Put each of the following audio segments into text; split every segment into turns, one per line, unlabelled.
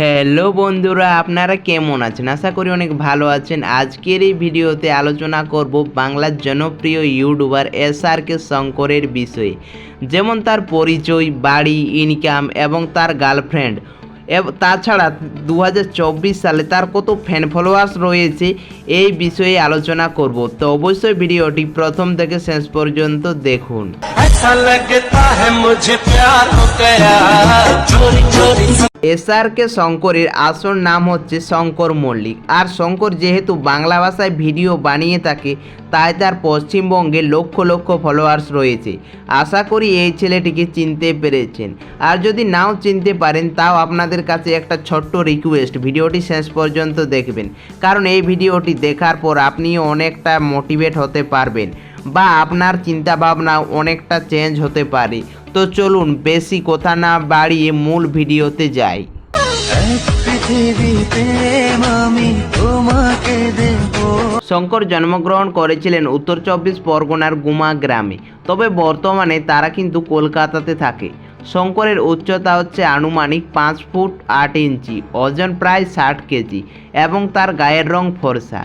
Hello বন্ধুরা, আপনারা কেমন আছেন? আশা করি অনেক ভালো আছেন। আজকের এই ভিডিওতে আলোচনা করব বাংলার জনপ্রিয় ইউটিউবার এস আর কে শঙ্করের বিষয়ে। যেমন তার পরিচয়, বাড়ি ইনকাম এবং তার গার্লফ্রেন্ড তাছাড়া দু হাজার চব্বিশ সালে তার কত ফ্যান ফলোয়ার্স রয়েছে, এই বিষয়ে আলোচনা করব। তো অবশ্যই ভিডিওটি প্রথম থেকে শেষ পর্যন্ত দেখুন।
ऐसा लगता है मुझे प्यार हो गया चोरी चोरी
এসআরকে শঙ্করের আসল নাম হচ্ছে শঙ্কর মল্লিক আর শঙ্কর যেহেতু বাংলা ভাষায় ভিডিও বানিয়ে থাকে তাই তার পশ্চিমবঙ্গে লক্ষ লক্ষ ফলোয়ার্স রয়েছে আশা করি এই ছেলেটিকে চিনতে পেরেছেন আর যদি নাও চিনতে পারেন তাও আপনাদের কাছে একটা ছোট্ট রিকোয়েস্ট ভিডিওটি শেষ পর্যন্ত দেখবেন কারণ এই ভিডিওটি দেখার পর আপনিও অনেকটা মোটিভেট হতে পারবেন বা আপনার চিন্তাভাবনা অনেকটা চেঞ্জ হতে পারে। তো চলুন বেশি কথা না বাড়িয়ে মূল ভিডিওতে যাই। শঙ্কর জন্মগ্রহণ করেছিলেন উত্তর চব্বিশ পরগনার গুমা গ্রামে। তবে বর্তমানে তারা কিন্তু কলকাতাতে থাকে। শঙ্করের উচ্চতা হচ্ছে আনুমানিক পাঁচ ফুট আট ইঞ্চি ওজন প্রায় ষাট কেজি এবং তার গায়ের রং ফর্সা।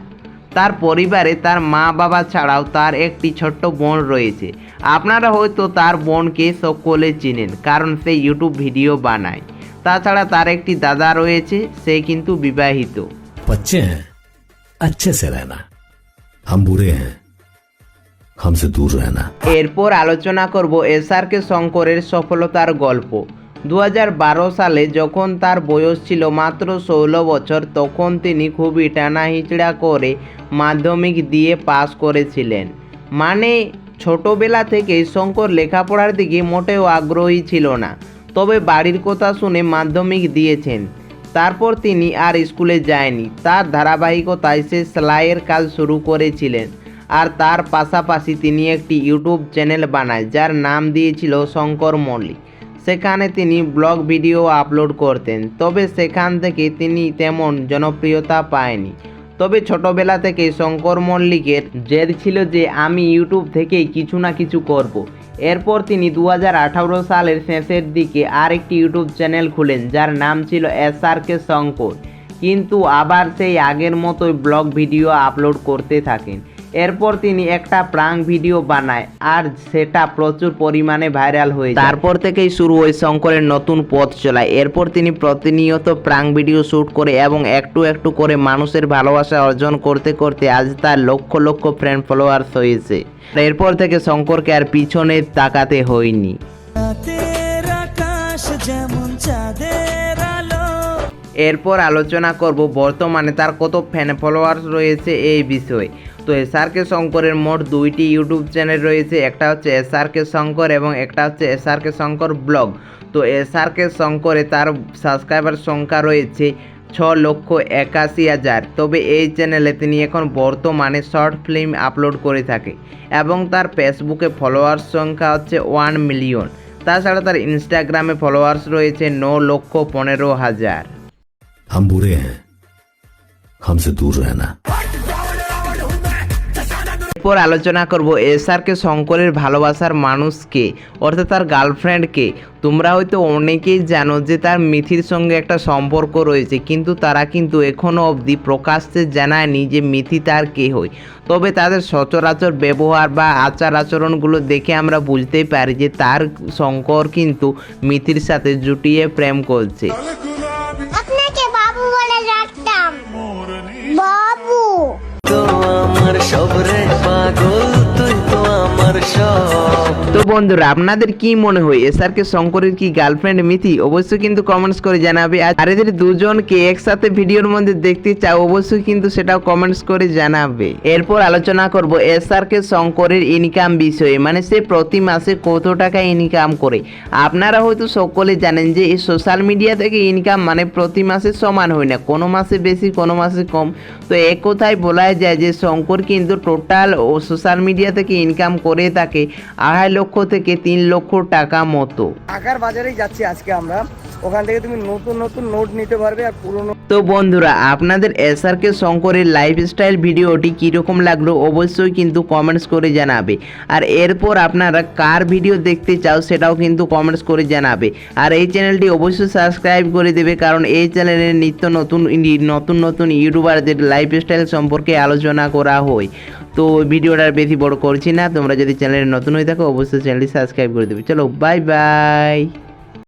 তার পরিবারে তার মা বাবা ছাড়াও তার একটি ছোট্ট বোন রয়েছে আপনারা হয়তো তার বোনকে সকলে চিনেন কারণ সে ইউটিউব ভিডিও বানায় তাছাড়া তার একটি দাদা রয়েছে সে কিন্তু বিবাহিত
बच्चे हैं अच्छे से रहना हम बुरे हैं हमसे दूर रहना
এরপর আলোচনা করব এসআরকে শঙ্করের সফলতার গল্প দু হাজার বারো সালে যখন তার বয়স ছিল মাত্র ষোলো বছর, তখন তিনি খুবই টানা হিচড়া করে মাধ্যমিক দিয়ে পাশ করেছিলেন। মানে ছোটবেলা থেকেই শঙ্কর লেখাপড়ার দিকে মোটেও আগ্রহী ছিল না। তবে বাড়ির কথা শুনে মাধ্যমিক দিয়েছেন। তারপর তিনি আর স্কুলে যায়নি। তার ধারাবাহিকতায় সে সেলাইয়ের কাজ শুরু করেছিলেন। আর তার পাশাপাশি তিনি একটি ইউটিউব চ্যানেল বানায়, যার নাম দিয়েছিল শঙ্কর মল্লিক। সেখানে তিনি ব্লগ ভিডিও আপলোড করতেন, তবে সেখান থেকে তিনি তেমন জনপ্রিয়তা পায়নি। তবে ছোটবেলা থেকে শঙ্কর মল্লিকের জেদ ছিল যে আমি ইউটিউব থেকেই কিছু না কিছু করব। এরপর তিনি দু হাজার আঠারো সালের শেষের দিকে আরেকটি ইউটিউব চ্যানেল খুলেন, যার নাম ছিল এস আর কে শঙ্কর। কিন্তু আবার সেই আগের মতোই ব্লগ ভিডিও আপলোড করতে থাকেন। এরপর তিনি একটা প্রাং ভিডিও বানায় আর সেটা প্রচুর পরিমাণে ভাইরাল হয়ে তারপর থেকেই শুরু হয় শঙ্করের নতুন পথ চলায়। এরপর তিনি প্রতিনিয়ত প্রাং ভিডিও শ্যুট করে এবং একটু একটু করে মানুষের ভালোবাসা অর্জন করতে করতে আজ তার লক্ষ লক্ষ ফ্রেন্ড ফলোয়ার্স হয়েছে। এরপর থেকে শঙ্করকে আর পিছনে তাকাতে হয়নি।
যেমন চাঁদের
এরপর আলোচনা করব, বর্তমানে তার কত ফ্যান ফলোয়ার্স রয়েছে এই বিষয়ে। তো এসআরকে শঙ্করের মোট দুইটি ইউটিউব চ্যানেল রয়েছে, একটা হচ্ছে এসআরকে শঙ্কর এবং একটা হচ্ছে এসআরকে শঙ্কর ব্লগ তো এসআরকে শঙ্করে তার সাবস্ক্রাইবার সংখ্যা রয়েছে ছ লক্ষ একাশি হাজার। তবে এই চ্যানেলে তিনি এখন বর্তমানে শর্ট ফিল্ম আপলোড করে থাকে এবং তার ফেসবুকে ফলোয়ার্স সংখ্যা হচ্ছে ওয়ান মিলিয়ন তাছাড়া তার ইনস্টাগ্রামে ফলোয়ার্স রয়েছে ন লক্ষ পনেরো হাজার।
हम बुरे हैं हमसे दूर रहना
এরপর আলোচনা করব এসআরকে শঙ্করের ভালোবাসার মানুষকে অর্থাৎ তার গার্লফ্রেন্ডকে তোমরা হয়তো অনেকেই জানো যে তার মিথির সঙ্গে একটা সম্পর্ক রয়েছে কিন্তু তারা কিন্তু এখনও অবধি প্রকাশ্যে জানায়নি যে মিথি তার কে হয় তবে তাদের সচরাচর ব্যবহার বা আচার আচরণগুলো দেখে আমরা বুঝতেই পারি যে তার শঙ্কর কিন্তু মিথির সাথে জুটিয়ে প্রেম করছে
পাগল তুই তো আমার সব
তো বন্ধুরা, আপনাদের কি মনে হয়? এসআরকে শঙ্করের কি গার্লফ্রেন্ড মিথি? অবশ্যই কিন্তু কমেন্টস করে জানাবে। আর এদের দুজনকে একসাথে ভিডিওর মধ্যে দেখতে চাও, অবশ্যই কিন্তু সেটাও কমেন্টস করে জানাবে। এরপর আলোচনা করব এসআরকে শঙ্করের ইনকাম বিষয়ে। মানে সে প্রতি মাসে কত টাকা ইনকাম করে? আপনারা হয়তো সকলে জানেন যে এই সোশ্যাল মিডিয়া থেকে ইনকাম মানে প্রতি মাসে সমান হয় না। কোনো মাসে বেশি, কোনো মাসে কম। তো এক কথায় বলা যায় যে শঙ্কর কিন্তু টোটাল ও সোশ্যাল মিডিয়া থেকে ইনকাম করে থাকে। আড়াই থেকে তিন লক্ষ টাকা মতো।
ঢাকার বাজারেই যাচ্ছি আজকে আমরা। ওখান থেকে তুমি নতুন নতুন নোট নিতে পারবে আর পুরোনো
তো বন্ধুরা, আপনাদের এসআরকে শঙ্করের লাইফস্টাইল ভিডিওটি কীরকম লাগল অবশ্যই কিন্তু কমেন্টস করে জানাবে। আর এরপর আপনারা কার ভিডিও দেখতে চাও সেটাও কিন্তু কমেন্টস করে জানাবে। আর এই চ্যানেলটি অবশ্যই সাবস্ক্রাইব করে দেবে, কারণ এই চ্যানেলে নিত্য নতুন নতুন নতুন ইউটিউবারদের লাইফস্টাইল সম্পর্কে আলোচনা করা হয়। তো ভিডিওটা আর বেশি বড় করছি না, তোমরা যদি চ্যানেলে নতুন হয়ে থাকো, অবশ্যই চ্যানেলটি সাবস্ক্রাইব করে দেবে। চলো বাই বাই